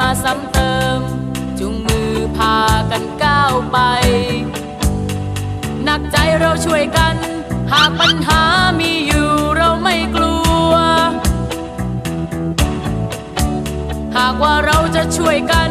มาซ้ำเติม จุงมือพากันก้าวไป หนักใจเราช่วยกัน หากปัญหามีอยู่เราไม่กลัว หากว่าเราจะช่วยกัน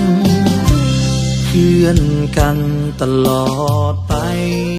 พื่อนกันตลอดไป